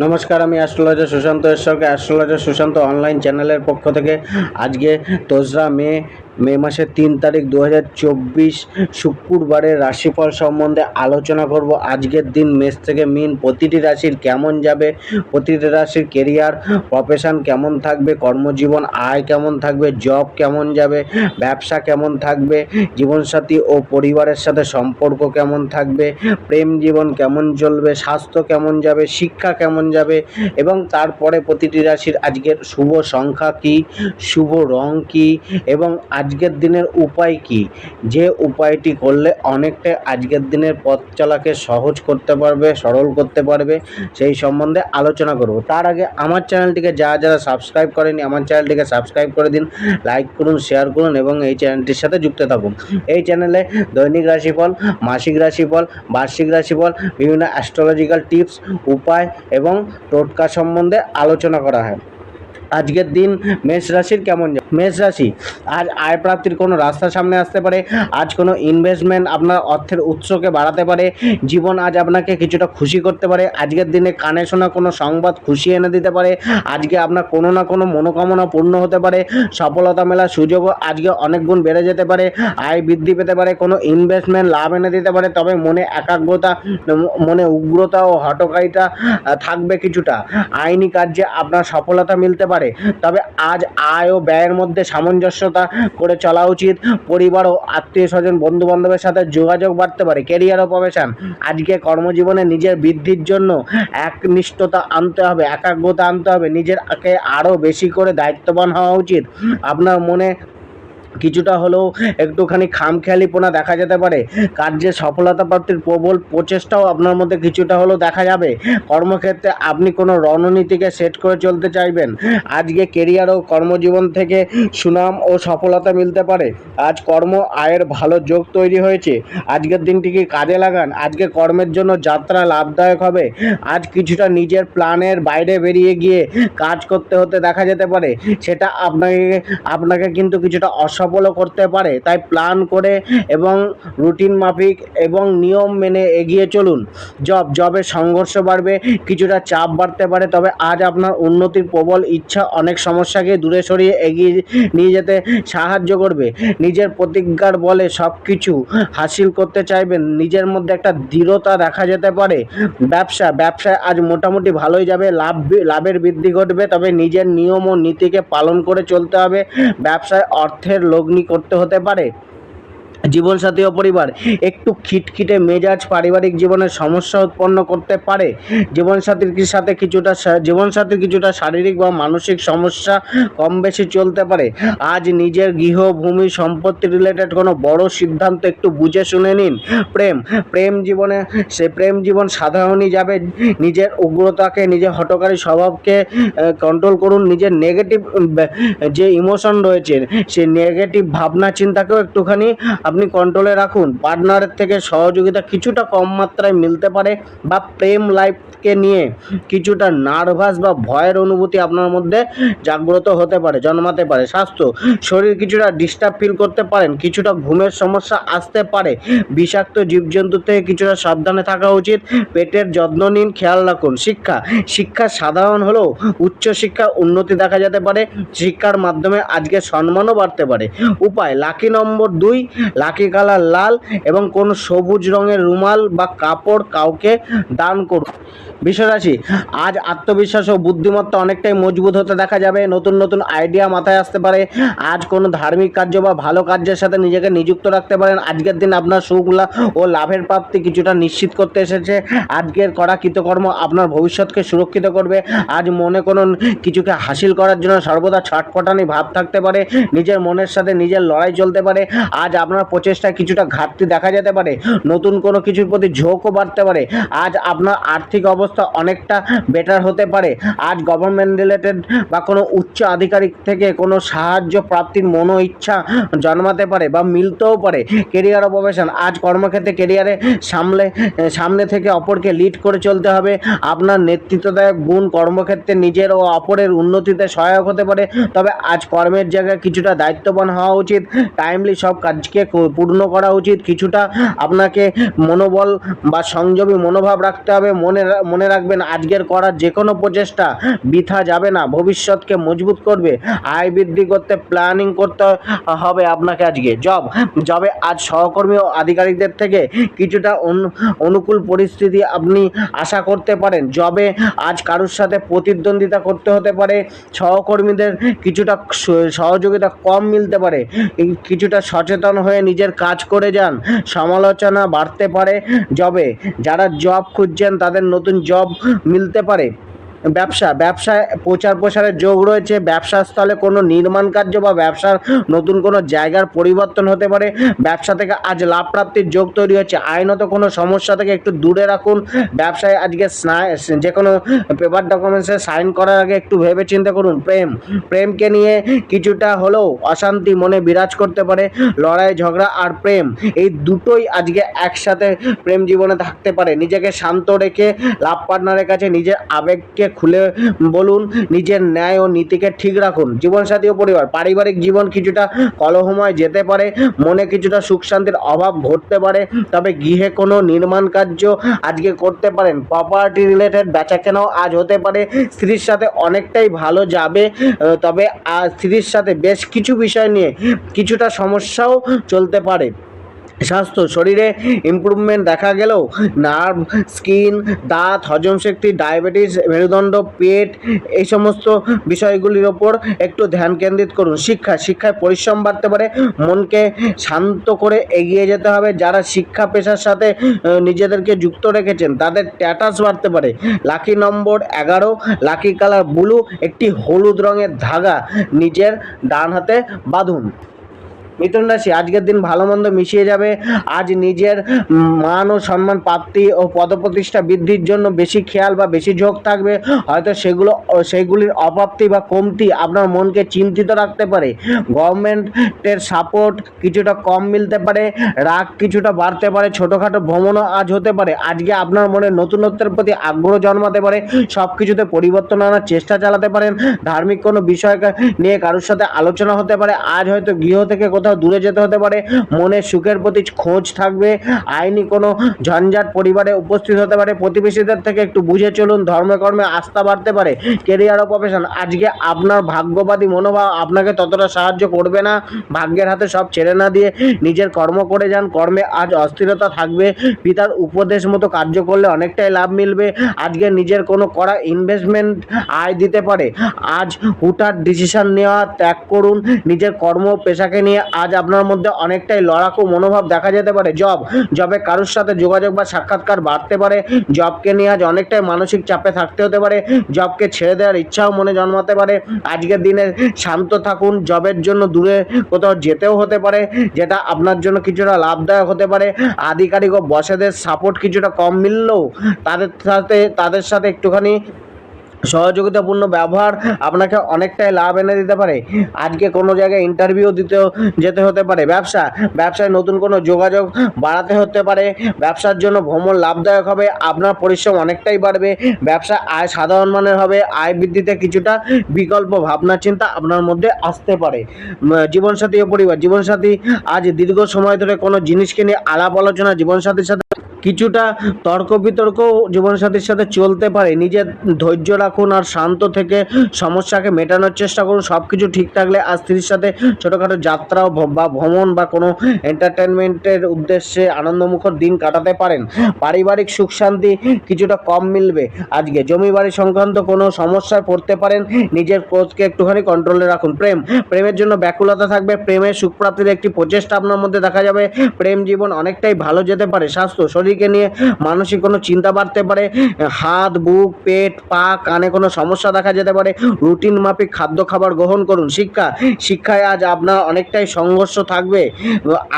নমস্কার আমি অ্যাস্ট্রোলজার সুশান্ত ঈশ্বরকে অ্যাস্ট্রোলজার সুশান্ত অনলাইন চ্যানেলের পক্ষ থেকে আজকে দোসরা মে মে মাসের তিন তারিখ দু হাজার চব্বিশ শুক্রবারের রাশিফল সম্বন্ধে আলোচনা করব। আজকের দিন মেষ থেকে মিন প্রতিটি রাশির কেমন যাবে, প্রতিটি রাশির কেরিয়ার প্রফেশন কেমন থাকবে, কর্মজীবন, আয় কেমন থাকবে জব কেমন যাবে, ব্যবসা কেমন থাকবে, জীবনসাথী ও পরিবারের সাথে সম্পর্ক কেমন থাকবে, প্রেম জীবন কেমন চলবে, স্বাস্থ্য কেমন যাবে, শিক্ষা কেমন যাবে এবং তারপরে প্রতিটি রাশির আজকের শুভ সংখ্যা কি, শুভ রং কি এবং আজকের দিনের উপায় কি? যে উপায়টি করলে অনেকটা আজকের দিনের পথ চলাকে সহজ করতে পারবে, সরল করতে পারবে, সেই সম্বন্ধে আলোচনা করব। তার আগে আমার চ্যানেলটিকে যারা যারা সাবস্ক্রাইব করেনি আমার চ্যানেলটিকে সাবস্ক্রাইব করে দিন, লাইক করুন, শেয়ার করুন এবং এই চ্যানেলটির সাথে যুক্ত থাকুন। এই চ্যানেলে দৈনিক রাশিফল, মাসিক রাশিফল, বার্ষিক রাশিফল, বিভিন্ন অ্যাস্ট্রোলজিক্যাল টিপস উপায় এবং টোটকা সম্বন্ধে আলোচনা করা হয়। আজকের দিন মেষ রাশির কেমন মেষ রাশি, আজ আয় প্রাপ্তির কোনো রাস্তা সামনে আসতে পারে, আজ কোনো ইনভেস্টমেন্ট আপনার অর্থের উৎসকে বাড়াতে পারে, জীবন আজ আপনাকে কিছুটা খুশি করতে পারে, আজকের দিনে কানে শোনা কোনো সংবাদ খুশি এনে দিতে পারে, আজকে আপনার কোনো না কোনো মনোকামনা পূর্ণ হতে পারে, সফলতা মেলার সুযোগও আজকে অনেক গুণ বেড়ে যেতে পারে, আয় বৃদ্ধি পেতে পারে, কোনো ইনভেস্টমেন্ট লাভ এনে দিতে পারে, তবে মনে একাগ্রতা, মনে উগ্রতা ও হটকারিতা থাকবে কিছুটা, আইনি কার্যে আপনার সফলতা মিলতে পারে। তবে আজ আয় ও ব্যয়ের মধ্যে সামঞ্জস্যতা করে চলা উচিত। পরিবার ও আত্মীয় স্বজন বন্ধু বান্ধবের সাথে যোগাযোগ বাড়তে পারে। কেরিয়ার ও প্রফেশন আজকে কর্মজীবনে নিজের বৃদ্ধির জন্য একনিষ্ঠতা আনতে হবে, একাগ্রতা আনতে হবে। নিজেরকে আরও বেশি করে দায়িত্ববান হওয়া উচিত। আপনার মনে কিছুটা হলেও একটুখানি খামখেয়ালিপনা দেখা যেতে পারে। কার্যে সফলতা প্রাপ্তির প্রবল প্রচেষ্টাও আপনার মধ্যে কিছুটা হলেও দেখা যাবে। কর্মক্ষেত্রে আপনি কোনো রণনীতিকে সেট করে চলতে চাইবেন। আজকে কেরিয়ার ও কর্মজীবন থেকে সুনাম ও সফলতা মিলতে পারে। আজ কর্ম, আয়ের ভালো যোগ তৈরি হয়েছে। আজকের দিনটিকে কাজে লাগান? আজকে কর্মের জন্য যাত্রা লাভদায়ক হবে। আজ কিছুটা নিজের প্ল্যানের বাইরে বেরিয়ে গিয়ে কাজ করতে হতে দেখা যেতে পারে। সেটা আপনাকে আপনাকে কিন্তু কিছুটা অসফলও করতে পারে, তাই প্ল্যান করে এবং রুটিন মাফিক এবং নিয়ম মেনে এগিয়ে চলুন। জব জবের সংঘর্ষ বাড়বে, কিছুটা চাপ বাড়তে পারে, তবে আজ আপনার উন্নতির প্রবল ইচ্ছা অনেক সমস্যাকে দূরে সরিয়ে এগিয়ে নিয়ে যেতে সাহায্য করবে। নিজের প্রতিজ্ঞার বলে সব কিছু হাসিল করতে চাইবেন, নিজের মধ্যে একটা দৃঢ়তা দেখা যেতে পারে। ব্যবসা, ব্যবসায় আজ মোটামুটি ভালোই যাবে, লাভ লাভের বৃদ্ধি ঘটবে, তবে নিজের নিয়ম ও নীতিকে পালন করে চলতে হবে। ব্যবসায় অর্থের লগ্নি করতে হতে পারে। জীবনসাথী ও পরিবার একটু খিটখিটে মেজাজ পারিবারিক জীবনে সমস্যা উৎপন্ন করতে পারে। জীবনসাথীর সাথে কিছুটা জীবনসাথীর কিছুটা শারীরিক বা মানসিক সমস্যা কম বেশি চলতে পারে? আজ নিজের গৃহভূমি সম্পত্তি রিলেটেড কোনো বড় সিদ্ধান্ত একটু বুঝে শুনে নিন। প্রেম প্রেম জীবনে সে প্রেম জীবন সাধারণই যাবে। নিজের উগ্রতাকে, নিজের হটকারী স্বভাবকে কন্ট্রোল করুন। নিজের নেগেটিভ যে ইমোশন রয়েছে সেই নেগেটিভ ভাবনা চিন্তাকেও একটুখানি আপনি কন্ট্রোলে রাখুন। পার্টনারের থেকে সহযোগিতা কিছুটা কম মাত্রায় মিলতে পারে বা প্রেম লাইফকে নিয়ে কিছুটা নার্ভাস বা ভয়ের অনুভূতি আপনার মধ্যে জাগ্রত হতে পারে, জন্মাতে পারে। স্বাস্থ্য, শরীর কিছুটা ডিস্টার্ব ফিল করতে পারেন, কিছুটা ঘুমের সমস্যা আসতে পারে। বিষাক্ত জীবজন্তু থেকে কিছুটা সাবধানে থাকা উচিত। পেটের যত্ন নিন, খেয়াল রাখুন। শিক্ষা শিক্ষা সাধারণ হলেও উচ্চশিক্ষা উন্নতি দেখা যেতে পারে। শিক্ষার মাধ্যমে আজকে সম্মানও বাড়তে পারে। উপায় লাকি নম্বর দুই লাকি কালার লাল এবং কোন সবুজ রঙের রুমাল বা কাপড় কাউকে দান করুন। বিশ্বরাশি, আজ আত্মবিশ্বাস ও বুদ্ধিমত্তা অনেকটাই মজবুত হতে দেখা যাবে। নতুন নতুন আইডিয়া মাথায় আসতে পারে। আজ কোনো ধার্মিক কার্য বা ভালো কার্যের সাথে নিজেকে নিযুক্ত রাখতে পারেন। আজকের দিন আপনার সুখ লা- ও লাভের প্রাপ্তি কিছুটা নিশ্চিত করতে এসেছে। আজকের করা কৃতকর্ম আপনার ভবিষ্যৎকে সুরক্ষিত করবে। আজ মনে কোনো কিছুকে হাসিল করার জন্য সর্বদা ছটফটানি ভাব থাকতে পারে। নিজের মনের সাথে নিজের লড়াই চলতে পারে। আজ আপনার প্রচেষ্টায় কিছুটা ঘাটতি দেখা যেতে পারে, নতুন কোনো কিছুর প্রতি ঝোঁকও বাড়তে পারে। আজ আপনার আর্থিক অবস্থা অনেকটা বেটার হতে পারে। আজ গভর্নমেন্ট রিলেটেড বা কোনো উচ্চ আধিকারিক থেকে কোনো সাহায্য প্রাপ্তির মনো ইচ্ছা জন্মাতে পারে বা মিলতেও পারে। কেরিয়ার ও প্রফেশন আজ কর্মক্ষেত্রে কেরিয়ারে সামলে, সামনে থেকে অপরকে লিড করে চলতে হবে। আপনার নেতৃত্বদায়ক গুণ কর্মক্ষেত্রে নিজের ও অপরের উন্নতিতে সহায়ক হতে পারে। তবে আজ কর্মের জায়গায় কিছুটা দায়িত্ববান হওয়া উচিত। টাইমলি সব কাজকে পূর্ণ করা উচিত। কিছুটা আপনাকে মনোবল বা সংযমী মনোভাব রাখতে হবে। মনে মনে রাখবেন আজকের করা যে কোনো প্রচেষ্টা বৃথা যাবে না। ভবিষ্যৎকে মজবুত করবে। আয় বৃদ্ধি করতে প্ল্যানিং করতে হবে আপনাকে আজকে। জব জবে আজ সহকর্মী ও আধিকারিকদের থেকে কিছুটা অনু- অনুকূল পরিস্থিতি আপনি আশা করতে পারেন। জবে আজ কারোর সাথে প্রতিদ্বন্দ্বিতা করতে হতে পারে। সহকর্মীদের কিছুটা সহযোগিতা কম মিলতে পারে। কিছুটা সচেতন হয়ে নিজের কাজ করে যান, সমালোচনা বাড়তে পারে। জবে যারা জব খুঁজছেন তাদের নতুন জব মিলতে পারে। ব্যবসা ব্যবসায় প্রচার প্রসারের যোগ রয়েছে, ব্যবসা স্থলে কোনো নির্মাণ কার্য বা ব্যবসার নতুন কোনো জায়গার পরিবর্তন হতে পারে। ব্যবসা থেকে আজ লাভ প্রাপ্তির যোগ তৈরি হচ্ছে। আইনত কোনো সমস্যা থেকে একটু দূরে রাখুন। ব্যবসায় আজকে যে কোনো পেপার ডকুমেন্টসে সাইন করার আগে একটু ভেবে চিন্তা করুন। প্রেম, প্রেমকে নিয়ে কিছুটা হলেও অশান্তি মনে বিরাজ করতে পারে। লড়াই, ঝগড়া আর প্রেম, এই দুটোই আজকে একসাথে প্রেম জীবনে থাকতে পারে। নিজেকে শান্ত রেখে লাভ পার্টনারের কাছে নিজের আবেগকে খুলে বলুন, নিজের ন্যায় ও নীতিকে ঠিক রাখুন। জীবনসাথী ও পরিবার, পারিবারিক জীবন কিছুটা কলহময় যেতে পারে, মনে কিছুটা সুখ শান্তির অভাব ঘটতে পারে, তবে গৃহে কোনো নির্মাণ কার্য আজকে করতে পারেন। প্রপার্টি রিলেটেড বেচা কেনাও আজ হতে পারে, স্ত্রীর সাথে অনেকটাই ভালো যাবে তবে স্ত্রীর সাথে বেশ কিছু বিষয় নিয়ে কিছুটা সমস্যাও চলতে পারে। স্বাস্থ্য, শরীরে ইমপ্রুভমেন্ট দেখা গেলেও নার্ভ স্কিন দাঁত, হজম শক্তি ডায়াবেটিস মেরুদণ্ড, পেট, এই সমস্ত বিষয়গুলির ওপর একটু ধ্যান কেন্দ্রিত করুন। শিক্ষা, শিক্ষায় পরিশ্রম বাড়তে পারে, মনকে শান্ত করে এগিয়ে যেতে হবে। যারা শিক্ষা পেশার সাথে নিজেদেরকে যুক্ত রেখেছেন, তাদের স্ট্যাটাস বাড়তে পারে। লাকি নম্বর এগারো লাকি কালার ব্লু একটি হলুদ রঙের ধাগা, নিজের ডান হাতে বাঁধুন। মিথুন রাশি আজকের দিন ভালো মন্দ মিশিয়ে যাবে। আজ নিজের মান ও সম্মান, প্রাপ্তি ও পদপ্রতিষ্ঠা বৃদ্ধির জন্য বেশি খেয়াল বা বেশি ঝোঁক থাকবে। হয়তো সেগুলো, সেগুলির অপ্রাপ্তি বা কমতি আপনার মনকে চিন্তিত রাখতে পারে। গভর্নমেন্টের সাপোর্ট কিছুটা কম মিলতে পারে, রাগ কিছুটা বাড়তে পারে, ছোটোখাটো ভ্রমণও আজ হতে পারে। আজকে আপনার মনে নতুনত্বের প্রতি আগ্রহ জন্মাতে পারে সব কিছুতে পরিবর্তন আনার চেষ্টা চালাতে পারেন। ধার্মিক কোনো বিষয় নিয়ে কারোর সাথে আলোচনা হতে পারে। আজ হয়তো গৃহ থেকে কোথাও দূরে যেতে হতে পারে। মনে সুখের প্রতি খোঁজ থাকবে। আইনি কোনো ঝঞ্ঝাট পরিবারে উপস্থিত হতে পারে। প্রতিবেশীদের থেকে একটু বুঝে চলুন ধর্মে কর্মে আস্থা বাড়তে পারে। কেরিয়ার ও প্রফেশন আজকে আপনার ভাগ্যবাদী মনোভাব আপনাকে ততটা সাহায্য করবে না। ভাগ্যের হাতে সব ছেড়ে না দিয়ে নিজের কর্ম করে যান। কর্মে আজ অস্থিরতা থাকবে। পিতার উপদেশ মতো কার্য করলে অনেকটাই লাভ মিলবে। আজকে নিজের কোনো করা ইনভেস্টমেন্ট আয় দিতে পারে। আজ হুটার ডিসিশন নেওয়া, ত্যাগ করুন। নিজের কর্ম পেশাকে নিয়ে আজ আপনার মধ্যে অনেকটাই লড়াকু মনোভাব দেখা যেতে পারে। জব, জবে কারোর সাথে যোগাযোগ বা সাক্ষাৎকার বাড়তে পারে। জবকে নিয়ে আজ অনেকটাই মানসিক চাপে থাকতে হতে পারে। জবকে ছেড়ে দেওয়ার ইচ্ছাও মনে জন্মাতে পারে। আজকের দিনে শান্ত থাকুন। জবের জন্য দূরে কোথাও যেতেও হতে পারে, যেটা আপনার জন্য কিছুটা লাভদায়ক হতে পারে। আধিকারিক ও বসেদের সাপোর্ট কিছুটা কম মিললেও তাদের সাথে তাদের সাথে একটুখানি সহযোগিতাপূর্ণ ব্যবহার আপনাকে অনেকটাই লাভ এনে দিতে পারে। আজকে কোনো জায়গায় ইন্টারভিউ দিতেও যেতে হতে পারে। ব্যবসা, ব্যবসায় নতুন কোনো যোগাযোগ বাড়াতে হতে পারে। ব্যবসার জন্য ভ্রমণ লাভদায়ক হবে, আপনার পরিশ্রম অনেকটাই বাড়বে। ব্যবসা আয় সাধারণ মানের হবে, আয় বৃদ্ধিতে কিছুটা বিকল্প ভাবনা, চিন্তা আপনার মধ্যে আসতে পারে। জীবনসাথী ও পরিবার, জীবনসাথী, আজ দীর্ঘ সময় ধরে কোনো জিনিসকে নিয়ে আলাপ আলোচনা জীবনসাথীর সাথে কিছুটা তর্ক বিতর্ক জীবনসাথীর সাথে চলতে পারে। নিজের ধৈর্য রাখুন আর শান্ত থেকে সমস্যাকে মেটানোর চেষ্টা করুন। সব কিছু ঠিক থাকলে আর স্ত্রীর সাথে ছোটোখাটো যাত্রা বা ভ্রমণ বা কোনো এন্টারটেনমেন্টের উদ্দেশ্যে আনন্দমুখর দিন কাটাতে পারেন। পারিবারিক সুখ শান্তি কিছুটা কম মিলবে। আজকে জমি বাড়ি সংক্রান্ত কোনো সমস্যায় পড়তে পারেন। নিজের ক্রোধকে একটুখানি কন্ট্রোলে রাখুন। প্রেম, প্রেমের জন্য ব্যাকুলতা থাকবে। প্রেমের সুখ প্রাপ্তির একটি প্রচেষ্টা আপনার মধ্যে দেখা যাবে। প্রেম জীবন অনেকটাই ভালো যেতে পারে। স্বাস্থ্য শরীরকে নিয়ে মানসিক কোনো চিন্তা বাড়তে পারে, হাত, বুক, পেট, পা, কানে কোনো সমস্যা দেখা যেতে পারে, রুটিন মাফিক খাদ্য খাবার গ্রহণ করুন। শিক্ষা, শিক্ষায় আজ আপনার অনেকটাই সংঘর্ষ থাকবে।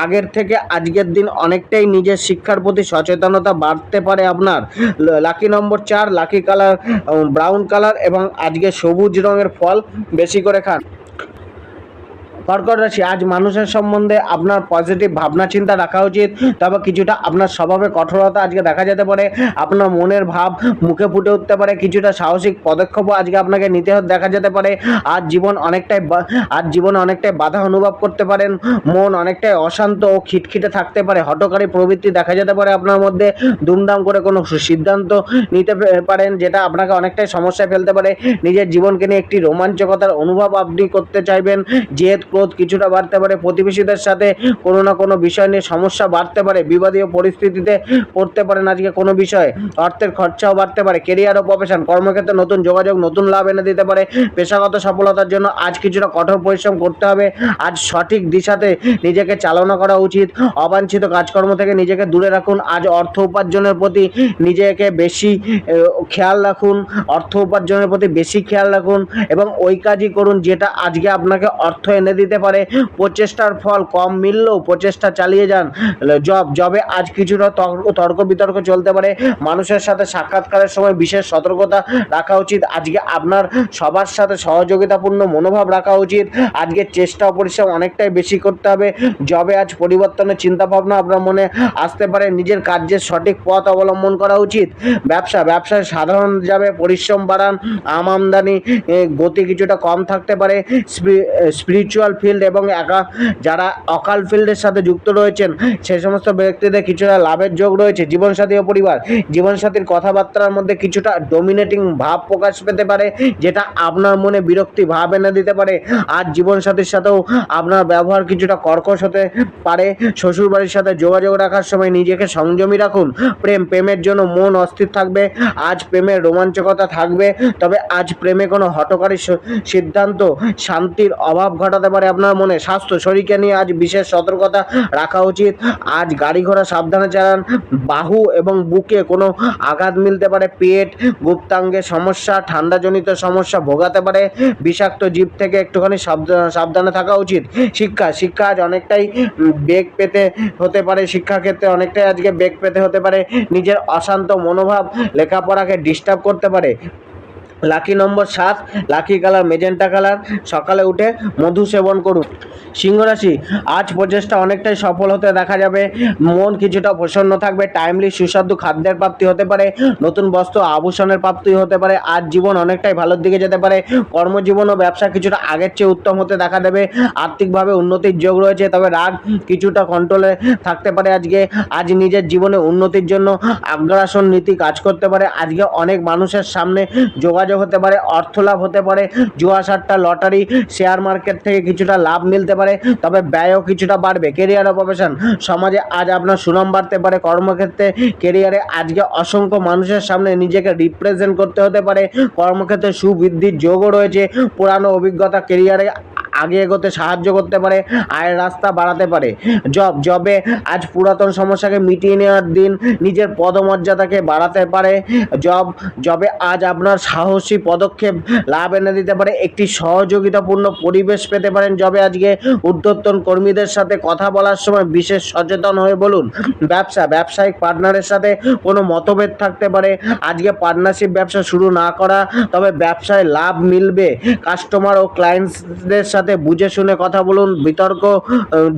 আগের থেকে আজকের দিন অনেকটাই নিজের শিক্ষার প্রতি সচেতনতা বাড়তে পারে আপনার। লাকি নম্বর চার, লাকি কালার ব্রাউন কালার এবং আজকে সবুজ রঙের ফল বেশি করে খান। কর্কট রাশি আজ মানুষের সম্বন্ধে আপনার পজিটিভ ভাবনা চিন্তা রাখা উচিত। তবে কিছুটা আপনার স্বভাবে কঠোরতা আজকে দেখা যেতে পারে, আপনার মনের ভাব মুখে ফুটে উঠতে পারে, কিছুটা সাহসিক পদক্ষেপও আজকে আপনাকে নিতে দেখা যেতে পারে। আজ জীবন অনেকটাই আজ জীবনে অনেকটাই বাধা অনুভব করতে পারেন, মন অনেকটাই অশান্ত ও খিটখিটে থাকতে পারে। হটকারী প্রবৃত্তি দেখা যেতে পারে আপনার মধ্যে, দুমদাম করে কোনো সিদ্ধান্ত নিতে পারেন যেটা আপনাকে অনেকটাই সমস্যায় ফেলতে পারে। নিজের জীবনকে নিয়ে একটি রোমাঞ্চকতার অনুভব আপনি করতে চাইবেন জেদ ক্রোধ কিছুটা বাড়তে পারে। প্রতিবেশীদের সাথে কোনো না কোনো বিষয় নিয়ে সমস্যা বাড়তে পারে, বিবাদীয় পরিস্থিতিতে পড়তে পারেন আজকে কোনো বিষয়ে। অর্থের খরচাও বাড়তে পারে কেরিয়ার ও প্রফেশন কর্মক্ষেত্রে নতুন যোগাযোগ, নতুন লাভ এনে দিতে পারে। পেশাগত সফলতার জন্য আজ কিছুটা কঠোর পরিশ্রম করতে হবে। আজ সঠিক দিশাতে নিজেকে চালনা করা উচিত। অবাঞ্ছিত কাজকর্ম থেকে নিজেকে দূরে রাখুন। আজ অর্থ উপার্জনের প্রতি নিজেকে বেশি খেয়াল রাখুন। অর্থ উপার্জনের প্রতি বেশি খেয়াল রাখুন এবং ওই কাজই করুন যেটা আজকে আপনাকে অর্থ এনে দিতে পারে। প্রচেষ্টার ফল কম মিললেও প্রচেষ্টা চালিয়ে যান। জব, জবে আজ কিছুটা তর্ক তর্ক বিতর্ক চলতে পারে। মানুষের সাথে সাক্ষাৎকারের সময় বিশেষ সতর্কতা রাখা উচিত। আজকে আপনার সবার সাথে সহযোগিতাপূর্ণ মনোভাব রাখা উচিত। আজকে চেষ্টা পরিশ্রম অনেকটাই বেশি করতে হবে। জবে আজ পরিবর্তনের চিন্তা ভাবনা আপনার মনে আসতে পারে। নিজের কার্যের সঠিক পথ অবলম্বন করা উচিত। ব্যবসা, ব্যবসায় সাধারণ যাবে, পরিশ্রম বাড়ান আম আমদানি গতি কিছুটা কম থাকতে পারে। স্পিরিচুয়াল ফিল্ড এবং একা যারা অকাল ফিল্ডের সাথে যুক্ত রয়েছেন, সেই সমস্ত ব্যক্তিদের কিছুটা লাভের যোগ রয়েছে। জীবনসাথী ও পরিবার, জীবনসাথীর কথাবার্তার মধ্যে কিছুটা ডোমিনেটিং ভাব প্রকাশ পেতে পারে, যেটা আপনার মনে বিরক্তি ভাব এনে দিতে পারে। আর জীবনসাথীর সাথেও আপনার ব্যবহার কিছুটা কর্কশ হতে পারে। শ্বশুরবাড়ির সাথে যোগাযোগ রাখার সময় নিজেকে সংযমী রাখুন। প্রেম, প্রেমের জন্য মন অস্থির থাকবে। আজ প্রেমের রোমাঞ্চকতা থাকবে। তবে আজ প্রেমে কোনো হটকারী সিদ্ধান্ত শান্তির অভাব ঘটাতে পারে। আপনার মনে স্বাস্থ্য, শরীরকে নিয়ে আজ বিশেষ সতর্কতা রাখা উচিত। আজ গাড়ি ঘোড়া সাবধানে চালান। বাহু এবং বুকে কোনো আঘাত মিলতে পারে। পেট, গুপ্তাঙ্গে সমস্যা, ঠান্ডাজনিত সমস্যা ভোগাতে পারে। বিষাক্ত জীব থেকে একটুখানি সাবধান থাকা উচিত। শিক্ষা শিক্ষা আজ অনেকটাই বেগ পেতে হতে পারে। শিক্ষাক্ষেত্রে অনেকটাই আজকে বেগ পেতে হতে পারে। নিজের অশান্ত মনোভাব লেখাপড়াকে ডিস্টার্ব করতে পারে। লাকি নম্বর সাত, লাকি কালার, মেজেন্টা কালার। সকালে উঠে মধু সেবন করুন। সিংহ রাশি আজ প্রচেষ্টা অনেকটাই সফল হতে দেখা যাবে। মন কিছুটা প্রসন্ন থাকবে টাইমলি সুস্বাদু খাদ্যের প্রাপ্তি হতে পারে, নতুন বস্ত্র আভূষণের প্রাপ্তি হতে পারে, আজ জীবন অনেকটাই ভালোর দিকে যেতে পারে। কর্মজীবন ও ব্যবসা কিছুটা আগের চেয়ে উত্তম হতে দেখা দেবে। আর্থিকভাবে উন্নতির যোগ রয়েছে, তবে রাগ কিছুটা কন্ট্রোলে থাকতে পারে আজকে। আজ নিজের জীবনে উন্নতির জন্য আগ্রাসন নীতি কাজ করতে পারে। আজকে অনেক মানুষের সামনে যোগাযোগ হতে পারে, অর্থ লাভ হতে পারে, জুয়া সাতটা লটারি শেয়ার মার্কেট থেকে কিছুটা লাভ মিলতে পারে, তবে ব্যয়ও কিছুটা বাড়বে। কেরিয়ার ও সমাজে আজ আপনার সুনাম বাড়তে পারে, কর্মক্ষেত্রে কেরিয়ারে আজকে অসংখ্য মানুষের সামনে নিজেকে রিপ্রেজেন্ট করতে হতে পারে, কর্মক্ষেত্রে সুবৃদ্ধির যোগও রয়েছে, পুরানো অভিজ্ঞতা কেরিয়ারে আগে এগোতে সাহায্য করতে পারে, আয়ের রাস্তা বাড়াতে পারে। জব, জবে আজ পুরাতন সমস্যাকে মিটিয়ে নেওয়ার দিন নিজের পদমর্যাদাকে বাড়াতে পারে। জব, জবে আজ আপনার সাহসী পদক্ষেপ লাভ এনে দিতে পারে। একটি সহযোগিতাপূর্ণ পরিবেশ পেতে পারেন জবে আজকে। ঊর্ধ্বতন কর্মীদের সাথে কথা বলার সময় বিশেষ সচেতন হয়ে বলুন, ব্যবসা, ব্যবসায়িক পার্টনারের সাথে কোনো মতভেদ থাকতে পারে। আজকে পার্টনারশিপ ব্যবসা শুরু না করা, তবে ব্যবসায় লাভ মিলবে। কাস্টমার ও ক্লায়েন্টসদের সাথে বুঝে শুনে কথা বলুন, বিতর্ক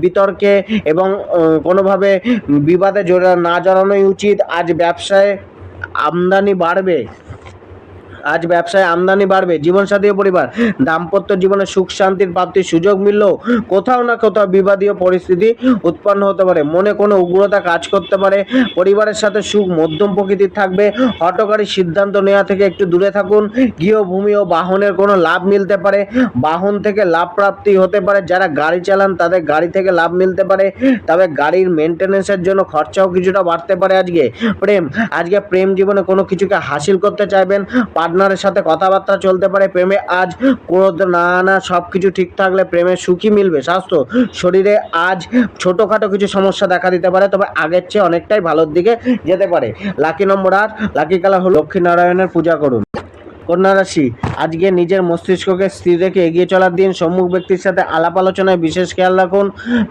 বিতর্কে এবং কোনোভাবে বিবাদে জড়া না জড়ানোই উচিত। আজ ব্যবসায় আমদানি বাড়বে। আজ ব্যবসায় আমদানি বাড়বে, জীবনসাথী পরিবার। দাম্পত্য জীবনে সুখ, শান্তির প্রাপ্তির সুযোগ মিললেও কোথাও না কোথাও বিবাদীয় পরিস্থিতি উৎপন্ন হতে পারে। মনে কোনো উগ্রতা কাজ করতে পারে। পরিবারের সাথে সুখ, মধ্যম প্রকৃতির থাকবে। হটকারী সিদ্ধান্ত নেওয়া থেকে একটু দূরে থাকুন। গৃহভূমি ও বাহনের কোনো লাভ মিলতে পারে। বাহন থেকে লাভ প্রাপ্তি হতে পারে। যারা গাড়ি চালান, তাদের গাড়ি থেকে লাভ মিলতে পারে। তবে গাড়ির মেনটেনেন্সের জন্য খরচাও কিছুটা বাড়তে পারে আজকে। প্রেম আজকে প্রেম জীবনে কোনো কিছুকে হাসিল করতে চাইবেন। পার্টনারের সাথে কথাবার্তা চলতে পারে, প্রেমে আজ ক্রোধ না না সব কিছু ঠিক থাকলে প্রেমে সুখী মিলবে। স্বাস্থ্য, শরীরে আজ ছোটোখাটো কিছু সমস্যা দেখা দিতে পারে, তবে আগের চেয়ে অনেকটাই ভালোর দিকে যেতে পারে। লাকি নম্বর আট, লাকি কালা হল লক্ষ্মীনারায়ণের পূজা করুন। কন্যা রাশি, আজকে নিজের মস্তিষ্ককে স্থির রেখে এগিয়ে চলার দিন সম্মুখ ব্যক্তির সাথে আলাপ আলোচনায় বিশেষ খেয়াল রাখুন।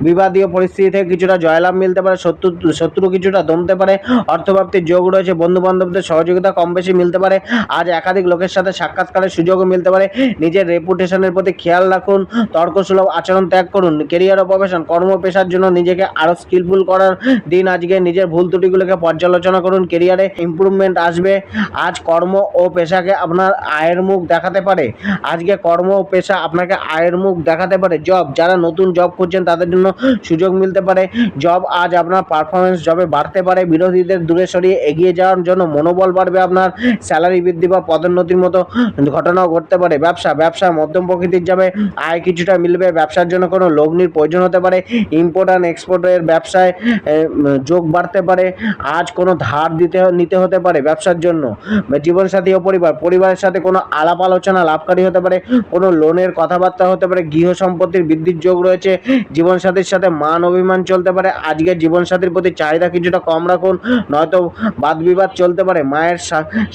বিবাদীয় পরিস্থিতি থেকে কিছুটা জয়লাভ মিলতে পারে, শত্রু শত্রু কিছুটা দমতে পারে, অর্থপ্রাপ্তির যোগ রয়েছে বন্ধু বান্ধবদের সহযোগিতা কম বেশি মিলতে পারে, আজ একাধিক লোকের সাথে সাক্ষাৎকারের সুযোগও মিলতে পারে। নিজের রেপুটেশনের প্রতি খেয়াল রাখুন, তর্কসুলভ আচরণ ত্যাগ করুন কেরিয়ার ও প্রফেশন কর্ম পেশার জন্য নিজেকে আরও স্কিলফুল করার দিন আজকে নিজের ভুল ত্রুটিগুলোকে পর্যালোচনা করুন কেরিয়ারে ইমপ্রুভমেন্ট আসবে। আজ কর্ম ও পেশাকে আপনার আয়ের মুখ দেখাতে পারে। আজকে কর্ম পেশা আপনাকে আয়ের মুখ দেখাতে পারে। জব যারা নতুন জব খুঁজছেন, তাদের জন্য সুযোগ মিলতে পারে। জব আজ আপনার পারফরমেন্স জবে বাড়তে পারে। বিরোধীদের দূরে সরিয়ে এগিয়ে যাওয়ার জন্য মনোবল বাড়বে আপনার। স্যালারি বৃদ্ধি বা পদোন্নতির মতো ঘটনাও ঘটতে পারে। ব্যবসা ব্যবসা মধ্যম প্রকৃতির যাবে আয় কিছুটা মিলবে। ব্যবসার জন্য কোনো লগ্নির প্রয়োজন হতে পারে। ইম্পোর্ট অ্যান্ড এক্সপোর্টের ব্যবসায় যোগ বাড়তে পারে। আজ কোনো ধার দিতে, নিতে হতে পারে ব্যবসার জন্য। জীবনসাথী ও পরিবার পরিবার পরিবারের সাথে কোনো আলাপ আলোচনা লাভকারী হতে পারে, কোনো লোনের কথাবার্তা হতে পারে, গৃহ সম্পত্তির বৃদ্ধির যোগ রয়েছে, জীবনসাথীর সাথে মান অভিমান চলতে পারে, আজকে জীবনসাথীর প্রতি চাহিদা কিছুটা কম রাখুন, নয়তো বাদ বিবাদ চলতে পারে, মায়ের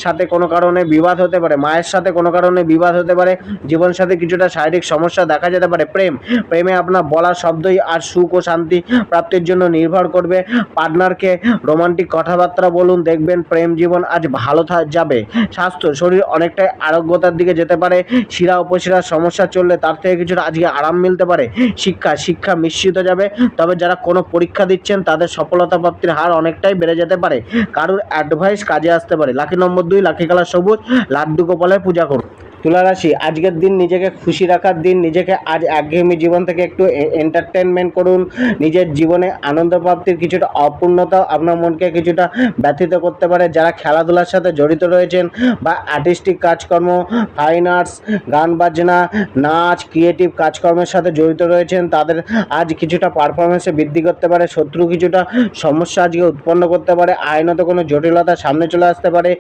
সাথে কোনো কারণে বিবাদ হতে পারে, মায়ের সাথে কোনো কারণে বিবাদ হতে পারে, জীবনসাথী কিছুটা শারীরিক সমস্যা দেখা যেতে পারে, প্রেম, প্রেমে আপনার বলা শব্দই আর সুখ ও শান্তি প্রাপ্তির জন্য নির্ভর করবে, পার্টনারকে রোমান্টিক কথাবার্তা বলুন, দেখবেন প্রেম জীবন আজ ভালো যাবে, স্বাস্থ্য, শরীর অনেকটাই আরোগ্যতার দিকে যেতে পারে। শিরা উপশিরার সমস্যা চললে তার থেকে কিছুটা আজকে আরাম মিলতে পারে। শিক্ষা শিক্ষা মিশ্রিত যাবে। তবে যারা কোনো পরীক্ষা দিচ্ছেন, তাদের সফলতা প্রাপ্তির হার অনেকটাই বেড়ে যেতে পারে। কারোর অ্যাডভাইস কাজে আসতে পারে। লাকি নম্বর দুই, লাকি কালার সবুজ, লাড্ডু গোপালের পূজা করুন। তুলা রাশি, আজকের দিন নিজেকে খুশি রাখার দিন, নিজেকে আজ একঘেয়েমি জীবন থেকে একটু এন্টারটেনমেন্ট করুন, নিজের জীবনে আনন্দ প্রাপ্তির কিছুটা অপূর্ণতা আপনার মনকে কিছুটা ব্যথিত করতে পারে। যারা খেলাধুলার সাথে জড়িত রয়েছেন বা আর্টিস্টিক কাজকর্ম ফাইন আর্টস গান বাজনা, নাচ ক্রিয়েটিভ কাজকর্মের সাথে জড়িত রয়েছেন, তাদের আজ কিছুটা পারফরমেন্সে বৃদ্ধি করতে পারে, শত্রু কিছুটা সমস্যা আজকে উৎপন্ন করতে পারে, আইনত কোনো জটিলতা সামনে চলে আসতে পারে,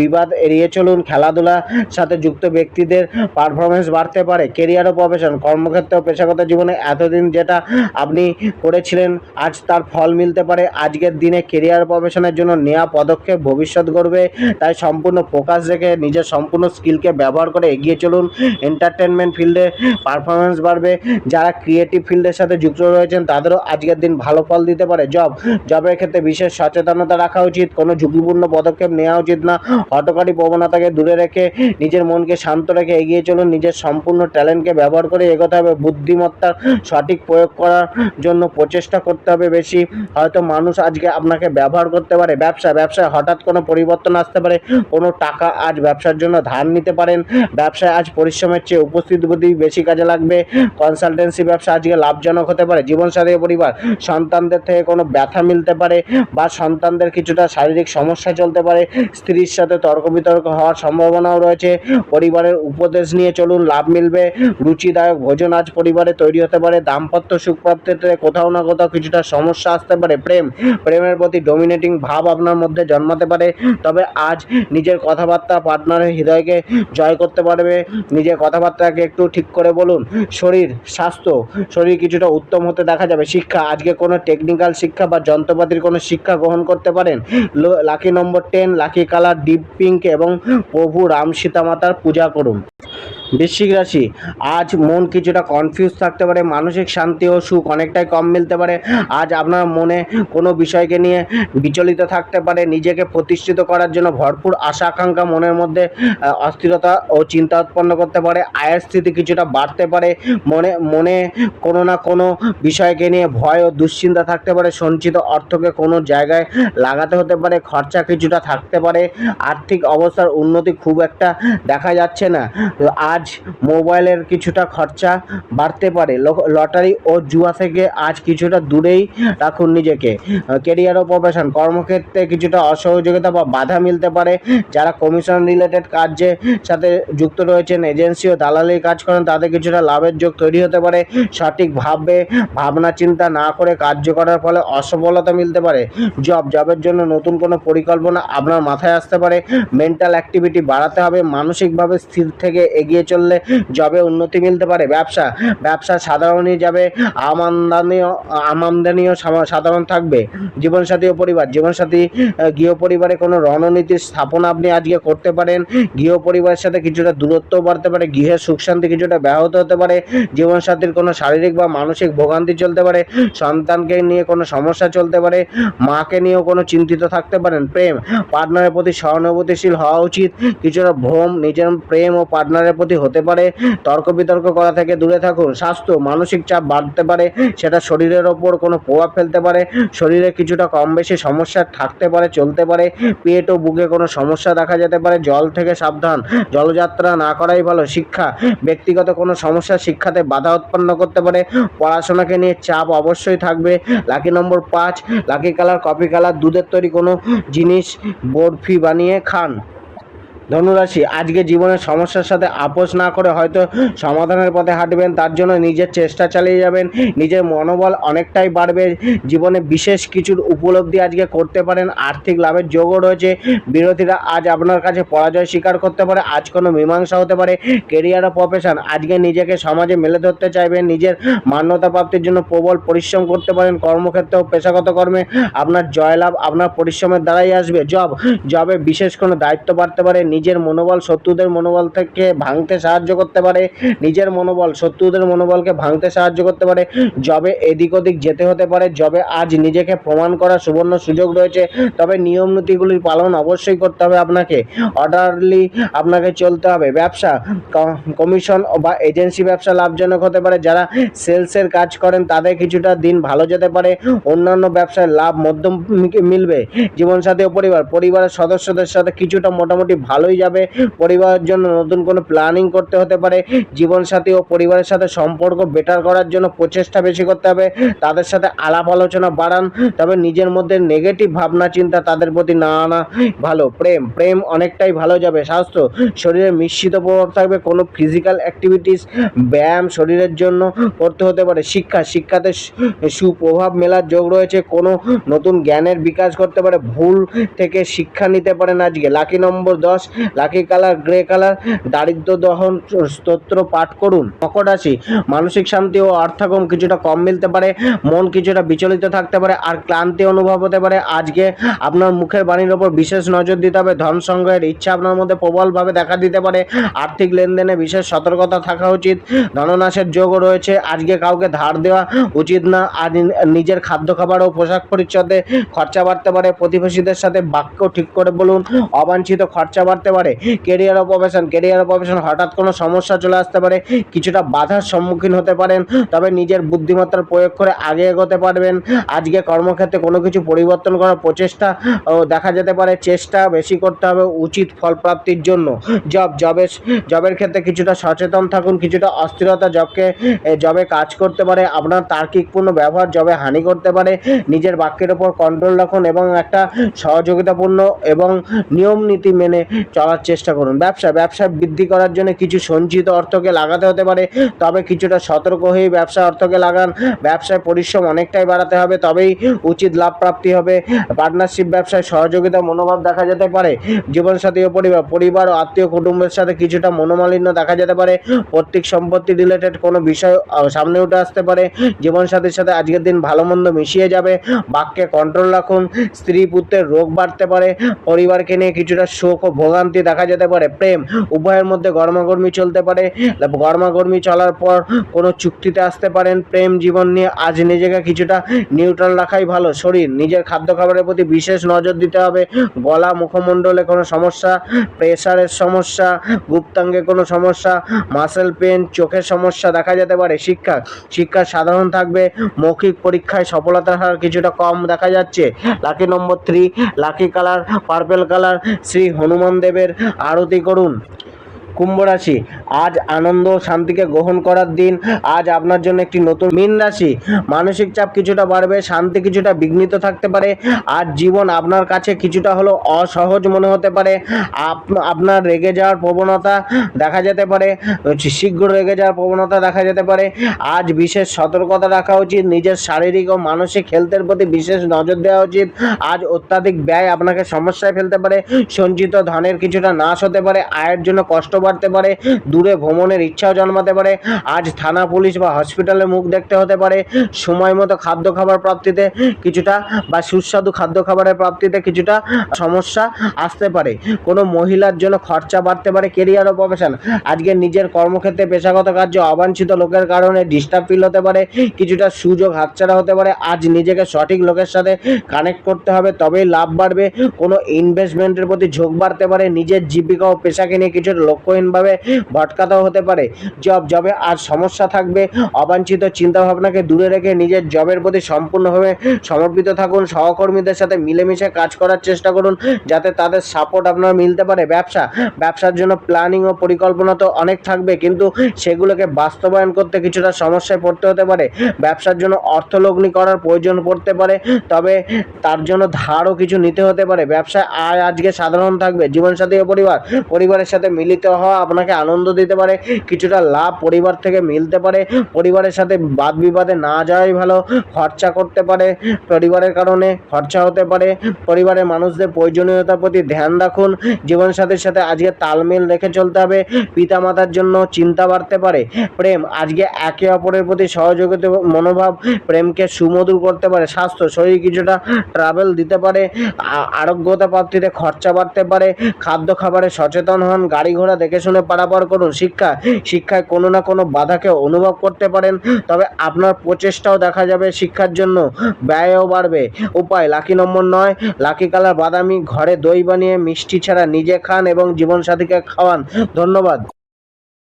বিবাদ এড়িয়ে চলুন, খেলাধুলার সাথে যুক্ত ব্যক্তিদের পারফরমেন্স বাড়তে পারে কেরিয়ার ও প্রফেশন কর্মক্ষেত্র ও পেশাগত জীবনে এতদিন যেটা আপনি করেছিলেন, আজ তার ফল মিলতে পারে। আজকের দিনে কেরিয়ার প্রফেশনের জন্য নেওয়া পদক্ষেপ ভবিষ্যৎ গড়বে, তাই সম্পূর্ণ ফোকাস রেখে নিজের সম্পূর্ণ স্কিলকে ব্যবহার করে এগিয়ে চলুন। এন্টারটেনমেন্ট ফিল্ডে পারফরমেন্স বাড়বে। যারা ক্রিয়েটিভ ফিল্ডের সাথে যুক্ত রয়েছেন, তাদেরও আজকের দিন ভালো ফল দিতে পারে। জব জবের ক্ষেত্রে বিশেষ সচেতনতা রাখা উচিত, কোনো ঝুঁকিপূর্ণ পদক্ষেপ নেওয়া উচিত না। হটকারী প্রবণতাকে দূরে রেখে নিজের মনকে শান্ত রেখে এগিয়ে চলুন। নিজের সম্পূর্ণ ট্যালেন্টকে ব্যবহার করে এগোতে হবে। বুদ্ধিমত্তার সঠিক প্রয়োগ করার জন্য প্রচেষ্টা করতে হবে বেশি। হয়তো মানুষ আজকে আপনাকে ব্যবহার করতে পারে। ব্যবসা ব্যবসায় হঠাৎ কোনো পরিবর্তন আসতে পারে। কোনো টাকা আজ ব্যবসার জন্য ধার নিতে পারেন। ব্যবসায় আজ পরিশ্রমের চেয়ে উপস্থিত বুদ্ধি বেশি কাজে লাগবে। কনসালটেন্সি ব্যবসা আজকে লাভজনক হতে পারে। জীবনসাথী পরিবার, সন্তানদের থেকে কোনো ব্যথা মিলতে পারে বা সন্তানদের কিছুটা শারীরিক সমস্যা চলতে পারে। স্ত্রীর সাথে তর্ক বিতর্ক হওয়ার সম্ভাবনাও রয়েছে। পরিবারের উপদেশ নিয়ে চলুন, লাভ মিলবে। রুচিদায়ক ভোজন আজ পরিবারে তৈরি হতে পারে। দাম্পত্য সুখ প্রাপ্তিতে কোথাও না কোথাও কিছুটা সমস্যা আসতে পারে। প্রেম, প্রেমের প্রতি ডমিনেটিং ভাব আপনার মধ্যে জন্মাতে পারে। তবে আজ নিজের কথাবার্তা পার্টনারের হৃদয়কে জয় করতে পারবে। নিজের কথাবার্তাকে একটু ঠিক করে বলুন। শরীর, স্বাস্থ্য, শরীর কিছুটা উত্তম হতে দেখা যাবে। শিক্ষা, আজকে কোনো টেকনিক্যাল শিক্ষা বা যন্ত্রপাতির কোনো শিক্ষা গ্রহণ করতে পারেন? Lucky number ten lucky colour deep pink এবং প্রভু রাম সীতামাতার পূজা করুন বৃশ্চিক রাশি। আজ মন কিছুটা কনফিউজ থাকতে পারে, মানসিক শান্তি ও সুখ অনেকটাই কম মিলতে পারে। আজ আপনার মনে কোনো বিষয়কে নিয়ে বিচলিত থাকতে পারে, নিজেকে প্রতিষ্ঠিত করার জন্য ভরপুর আশা আকাঙ্ক্ষা মনের মধ্যে অস্থিরতা ও চিন্তা উৎপন্ন করতে পারে। আয়ের স্থিতি কিছুটা বাড়তে পারে, মনে মনে কোনো না কোনো বিষয়কে নিয়ে ভয় ও দুশ্চিন্তা থাকতে পারে, সঞ্চিত অর্থকে কোনো জায়গায় লাগাতে হতে পারে, খরচা কিছুটা থাকতে পারে। আর্থিক অবস্থার উন্নতি খুব একটা দেখা যাচ্ছে না। তো আজ মোবাইলের কিছুটা খরচা বাড়তে পারে। লটারি ও জুয়া থেকে আজ কিছুটা দূরেই রাখুন নিজেকে। কেরিয়ার ও প্রফেশন, কর্মক্ষেত্রে কিছুটা অসহযোগিতা বা বাধা মিলতে পারে। যারা কমিশন রিলেটেড কাজে সাথে যুক্ত রয়েছেন এজেন্সি ও দালালির কাজ করেন, তাদের কিছুটা লাভের যোগ তৈরি হতে পারে। সঠিকভাবে ভাবনা চিন্তা না করে কার্য করার ফলে অসফলতা মিলতে পারে। জব জবের জন্য নতুন কোনো পরিকল্পনা আপনার মাথায় আসতে পারে। মেন্টাল অ্যাক্টিভিটি বাড়াতে হবে। মানসিকভাবে স্থির থেকে এগিয়ে চললে জবে উন্নতি মিলতে পারে। ব্যবসা ব্যবসা সাধারণই যাবে আমদানিও আমদানিও সাধারণ থাকবে। জীবনসাথী ও পরিবার, জীবনসাথী গৃহ পরিবারে কোনো রণনীতির স্থাপনা আপনি আজকে করতে পারেন। গৃহ পরিবারের সাথে কিছুটা দূরত্ব বাড়তে পারে, গৃহের সুখ শান্তি কিছুটা ব্যাহত হতে পারে, জীবনসাথীর কোনো শারীরিক বা মানসিক ভোগান্তি চলতে পারে, সন্তানকে নিয়ে কোনো সমস্যা চলতে পারে, মাকে নিয়েও কোনো চিন্তিত থাকতে পারেন। প্রেম পার্টনারের প্রতি সহানুভূতিশীল হওয়া উচিত। কিছুটা ভ্রম, নিজের প্রেম ও পার্টনারের প্রতি হতে পারে, তর্ক বিতর্ক করা থেকে দূরে থাকুন। স্বাস্থ্য, মানসিক চাপ বাড়তে পারে, সেটা শরীরের ওপর কোনো প্রভাব ফেলতে পারে, শরীরে কিছুটা কম বেশি সমস্যা থাকতে পারে, চলতে পারে, পেট ও বুকে কোনো সমস্যা দেখা যেতে পারে, জল থেকে সাবধান, জলযাত্রা না করাই ভালো, শিক্ষা, ব্যক্তিগত কোনো সমস্যা শিক্ষাতে বাধা উৎপন্ন করতে পারে, পড়াশোনাকে নিয়ে চাপ অবশ্যই থাকবে লাকি নম্বর পাঁচ লাকি কালার কপি কালার দুধের তৈরি কোনো জিনিস বরফি বানিয়ে খান। ধনুরাশি, আজকে জীবনের সমস্যার সাথে আপোষ না করে হয়তো সমাধানের পথে হাঁটবেন, তার জন্য নিজের চেষ্টা চালিয়ে যাবেন, নিজের মনোবল অনেকটাই বাড়বে, জীবনে বিশেষ কিছুর উপলব্ধি আজকে করতে পারেন, আর্থিক লাভের যোগও রয়েছে, বিরোধীরা আজ আপনার কাছে পরাজয় স্বীকার করতে পারে, আজ কোনো মীমাংসা হতে পারে কেরিয়ার ও প্রফেশন আজকে নিজেকে সমাজে মেলে ধরতে চাইবেন, নিজের মান্যতা প্রাপ্তির জন্য প্রবল পরিশ্রম করতে পারেন কর্মক্ষেত্রে ও পেশাগত কর্মে আপনার জয়লাভ, আপনার পরিশ্রমের দ্বারাই আসবে জব জবে বিশেষ কোনো দায়িত্ব বাড়তে পারে নিজের মনোবল শত্রুদের মনোবল থেকে ভাঙতে সাহায্য করতে পারে, নিজের মনোবল শত্রুদের মনোবলকে ভাঙতে সাহায্য করতে পারে জবে এদিক ওদিক যেতে হতে পারে জবে আজ নিজেকে প্রমাণ করার সুবর্ণ সুযোগ রয়েছে, তবে নিয়ম নীতিগুলির পালন অবশ্যই করতে হবে আপনাকে অর্ডারলি আপনাকে চলতে হবে, ব্যবসা কমিশন বা এজেন্সি ব্যবসা লাভজনক হতে পারে, যারা সেলসের কাজ করেন তাদের কিছুটা দিন ভালো যেতে পারে, অন্যান্য ব্যবসায় লাভ মধ্যম মিলবে, জীবনসাথী ও পরিবার, পরিবারের সদস্যদের সাথে কিছুটা মোটামুটি ভালোই যাবে। পরিবারের জন্য নতুন কোনো প্ল্যানিং করতে হতে পারে। জীবনসাথী ও পরিবারের সাথে সম্পর্ক বেটার করার জন্য প্রচেষ্টা বেশি করতে হবে। তাদের সাথে আলাপ আলোচনা বাড়ান। তবে নিজের মধ্যে নেগেটিভ ভাবনা, চিন্তা তাদের প্রতি না আনা ভালো। প্রেম প্রেম অনেকটাই ভালো যাবে। স্বাস্থ্য, শরীরে মিশ্রিত প্রভাব থাকবে। কোনো ফিজিক্যাল অ্যাক্টিভিটিস ব্যায়াম শরীরের জন্য করতে হতে পারে। শিক্ষা, শিক্ষাতে সুপ্রভাব মেলার যোগ রয়েছে। কোনো নতুন জ্ঞানের বিকাশ করতে পারে। ভুল থেকে শিক্ষা নিতে পারেন আজকে। লাকি নম্বর দশ। লাকি কালার, গ্রে কালার, দারিদ্র দহন, স্তোত্র পাঠ করুন। মকর রাশি, মানসিক শান্তি ও অর্থাগম কিছুটা কম মিলতে পারে, মন কিছুটা বিচলিত থাকতে পারে, আর ক্লান্তি অনুভব হতে পারে। আজকে আপনার মুখের বাণীর ওপর বিশেষ নজর দিতে হবে। ধন সংগ্রহের ইচ্ছা আপনার মধ্যে প্রবলভাবে দেখা দিতে পারে। আর্থিক লেনদেনে বিশেষ সতর্কতা থাকা উচিত। ধননাশের যোগও রয়েছে। আজকে কাউকে ধার দেওয়া উচিত না। আজ নিজের খাদ্য খাবার ও পোশাক পরিচ্ছদে খরচা বাড়তে পারে। প্রতিবেশীদের সাথে বাক্য ঠিক করে বলুন। অবাঞ্ছিত খরচা বাড়তে পারে। কেরিয়ার ও প্রফেশন কেরিয়ার ও প্রফেশন হঠাৎ কোনো সমস্যা চলে আসতে পারে, কিছুটা বাধার সম্মুখীন হতে পারেন, তবে নিজের বুদ্ধিমত্তার প্রয়োগ করে আগে এগোতে পারবেন। আজকে কর্মক্ষেত্রে কোনো কিছু পরিবর্তন করার প্রচেষ্টা দেখা যেতে পারে, চেষ্টা বেশি করতে হবে উচিত ফল প্রাপ্তির জন্য। জব জবের জবের ক্ষেত্রে কিছুটা সচেতন থাকুন, কিছুটা অস্থিরতা জবকে জবে কাজ করতে পারে, আপনার তার্কিকপূর্ণ ব্যবহার জবে হানি করতে পারে, নিজের বাক্যের ওপর কন্ট্রোল রাখুন এবং একটা সহযোগিতাপূর্ণ এবং নিয়ম নীতি মেনে চলার চেষ্টা করুন। ব্যবসা ব্যবসা বৃদ্ধি করার জন্য কিছু সঞ্চিত অর্থকে লাগাতে হতে পারে, তবে কিছুটা সতর্ক হয়ে ব্যবসা অর্থকে লাগান। ব্যবসায় পরিশ্রম অনেকটাই বাড়াতে হবে, তবেই উচিত লাভ প্রাপ্তি হবে। পার্টনারশিপ ব্যবসায় সহযোগিতা মনোভাব দেখা যেতে পারে, জীবনসাথী ও পরিবার পরিবার ও আত্মীয় কুটুম্বের সাথে কিছুটা মনোমালিন্য দেখা যেতে পারে। পৈতৃক সম্পত্তি রিলেটেড কোনো বিষয় সামনে উঠে আসতে পারে। জীবনসাথীর সাথে আজকের দিন ভালো মন্দ মিশিয়ে যাবে। বাক্যে কন্ট্রোল রাখুন। স্ত্রী পুত্রের রোগ বাড়তে পারে। পরিবারকে নিয়ে কিছুটা শোক ও ভোগান্তি দেখা যেতে পারে, প্রেম উভয়ের মধ্যে গরমাগর্মি চলতে পারে। গরমাগর্মি চলার পর কোনো চুক্তিতে আসতে পারেন, প্রেম জীবন নিয়ে আজ নিজেকে কিছুটা নিউট্রাল রাখাই ভালো। শরীর, নিজের খাদ্য খাবারের প্রতি বিশেষ নজর দিতে হবে। গলা, মুখমণ্ডলে কোনো সমস্যা প্রেশারের সমস্যা, গুপ্তাঙ্গে কোনো সমস্যা মাসেল পেন চোখের সমস্যা দেখা যেতে পারে। শিক্ষা শিক্ষা সাধারণ থাকবে। মৌখিক পরীক্ষায় সফলতার হার কিছুটা কম দেখা যাচ্ছে। Lucky number three lucky colour purple colour Shri Hanuman দেবের আরতি করুন। কুম্ভ রাশি। আজ আনন্দ শান্তিকে গ্রহণ করার দিন। আজ আপনার জন্য একটি নতুন মীন রাশি। মানসিক চাপ কিছুটা বাড়বে, শান্তি কিছুটা বিঘ্নিত থাকতে পারে। আজ জীবন আপনার কাছে কিছুটা হলো অসহজ মনে হতে পারে। আপ- আপনার রেগে যাওয়ার প্রবণতা দেখা যেতে পারে। শীঘ্র রেগে যাওয়ার প্রবণতা দেখা যেতে পারে। আজ বিশেষ সতর্কতা রাখা উচিত। নিজের শারীরিক ও মানসিক হেলথের প্রতি বিশেষ নজর দেওয়া উচিত। আজ অত্যাধিক ব্যয় আপনাকে সমস্যায় ফেলতে পারে। সঞ্চিত ধনের কিছুটা নাশ হতে পারে। আয়ের জন্য কষ্ট বাড়তে পারে, দূরে ভ্রমণের ইচ্ছাও জন্মাতে পারে, আজ থানা পুলিশ বা হসপিটালে মুখ দেখতে হতে পারে, সময় মতো খাদ্য খাবার প্রাপ্তিতে কিছুটা বা সুস্বাদু খাদ্য খাবারের প্রাপ্তিতে কিছুটা সমস্যা আসতে পারে। কোনো মহিলার জন্য খরচা বাড়তে পারে কেরিয়ার ও প্রফেশন আজকে নিজের কর্মক্ষেত্রে পেশাগত কার্য অবাঞ্ছিত লোকের কারণে ডিস্টার্ব ফিল হতে পারে, কিছুটা সুযোগ হাতছাড়া হতে পারে, আজ নিজেকে সঠিক লোকের সাথে কানেক্ট করতে হবে, তবেই লাভ বাড়বে। কোনো ইনভেস্টমেন্টের প্রতি ঝোঁক বাড়তে পারে, নিজের জীবিকা ও পেশাকে নিয়ে কিছুটা লক্ষ্যহীনভাবে ভটকাতেও হতে পারে। জব, জবে আজ সমস্যা থাকবে। অবাঞ্ছিত চিন্তাভাবনাকে দূরে রেখে নিজের জবের প্রতি সম্পূর্ণভাবে সমর্পিত থাকুন। সহকর্মীদের সাথে মিলেমিশে কাজ করার চেষ্টা করুন যাতে তাদের সাপোর্ট আপনার মিলতে পারে। ব্যবসা, ব্যবসার জন্য প্ল্যানিং ও পরিকল্পনা তো অনেক থাকবে, কিন্তু সেগুলোকে বাস্তবায়ন করতে কিছুটা সমস্যায় পড়তে হতে পারে। ব্যবসার জন্য অর্থলগ্নি করার প্রয়োজন পড়তে পারে, তবে তার জন্য ধারও কিছু নিতে হতে পারে। ব্যবসায় আয় আজকে সাধারণ থাকবে। জীবনসাথী ও পরিবার, পরিবারের সাথে মিলিত হওয়া আপনাকে আনন্দ দিতে পারে, কিছুটা লাভ পরিবার থেকে মিলতে পারে, পরিবারের সাথে বাদ বিবাদে না যাওয়াই ভালো, খরচা করতে পারে, পরিবারের কারণে খরচা হতে পারে, পরিবারের মানুষদের প্রয়োজনীয়তার প্রতি ধ্যান রাখুন, জীবনসাথীর সাথে আজকে তালমেল রেখে চলতে হবে, পিতামাতার জন্য চিন্তা বাড়তে পারে, প্রেম, আজকে একে অপরের প্রতি সহযোগিতা মনোভাব, প্রেমকে সুমধুর করতে পারে, স্বাস্থ্য, শরীর কিছুটা ট্রাভেল দিতে পারে আরোগ্যতা প্রাপ্তিতে খরচা বাড়তে পারে, খাদ্য খাবারে সচেতন হন, গাড়ি ঘোড়া দেখে শুনে পারাপার করুন, শিক্ষা, শিক্ষায় কোনো না কোনো বাধাকে অনুভব করতে পারেন, তবে আপনার প্রচেষ্টাও দেখা যাবে শিক্ষার জন্য। ব্যয়ও বাড়বে। উপায়, লাকি নম্বর নয়, লাকি কালার বাদামি, ঘরে দই বানিয়ে মিষ্টি ছাড়া নিজে খান এবং জীবনসাথীকে খাওয়ান। ধন্যবাদ।